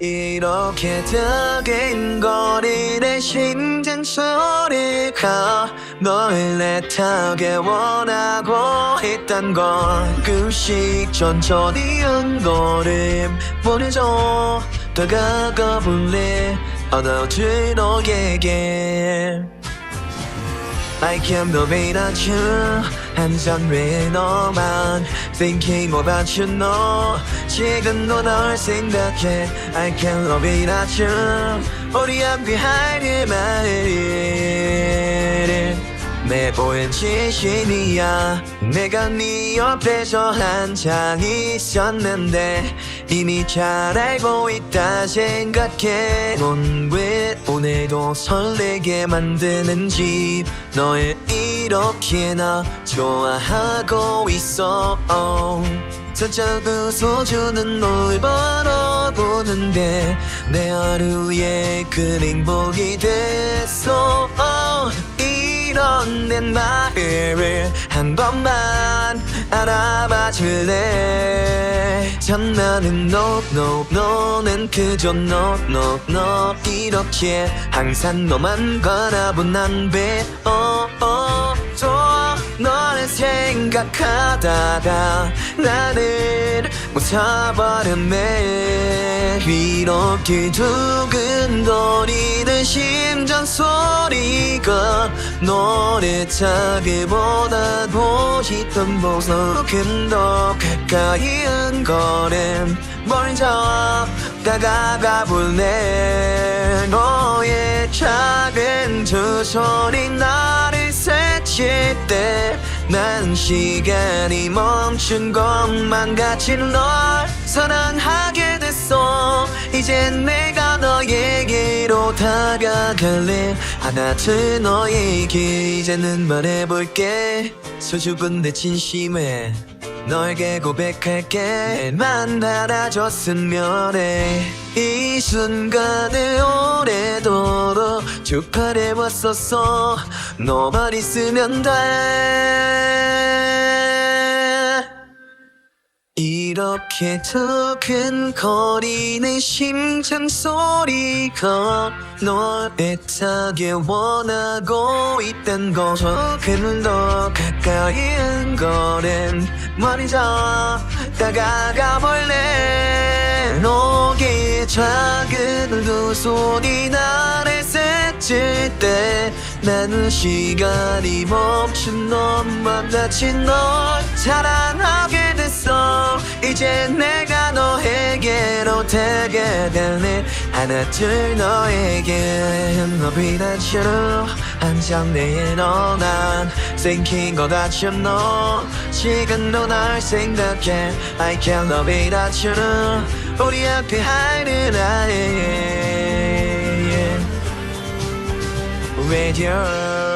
이렇게 뜨긴거리는 심장 소리가 널 애타게 원하고 있단 걸끔씩 천천히 한 걸음 보내줘. 다가가 볼래 어느새 너에게 I can't believe that you 한잔 왜 너만 Thinking about you no 지금도 널 생각해 I can't believe that you 우리 앞 behind 말을 내보인 지신이야. 내가 네 옆에서 한장 있었는데 이미 잘 알고 있다 생각해. 넌 왜 오늘도 설레게 만드는지 널 이렇게나 좋아하고 있어. 살짝 웃어주는 널 바라보는데 내 하루에 그 행복이 됐 내 마음을 한 번만 알아봐 줄래? 장난은 no no 너는 그저 no no no 이렇게 항상 너만 바라본 난왜 oh, oh, 좋아 너를 생각하다가 나는 못사버렸네 이렇게 두근거리는 심장 소리가 너를 차기보다 보시던 모습 좀더 가까이 한 걸음 멀리서 다가가 볼래? 너의 작은 두 손이 나를 스칠 때 난 시간이 멈춘 것만 같이 널 사랑하게 됐어 이제 내가 너에게로 다가갈래. 하나 둘 너에게 이제는 말해볼게. 수줍은 내 진심에 너에게 고백할게. 만나라줬으면 해이 순간을 오래도록 쭉 바래왔었어. 너만 있으면 돼 이렇게 두근거리는 심장 소리가 널 애타게 원하고 있단 거. 조금 더 가까이 한 걸음 말이자 다가가 볼래? 너의 작은 두 손이 나를 스칠 때 나는 시간이 멈춘 너만 같이 널 사랑하게 이제 내가 너에게로 다가가네 하나 둘 너에게 너비나처럼 한장 내에 너난 Thinking 것 같이 너. 지금도 날 생각해. I can't love it 나처럼 우리 앞에 하는 아예. With you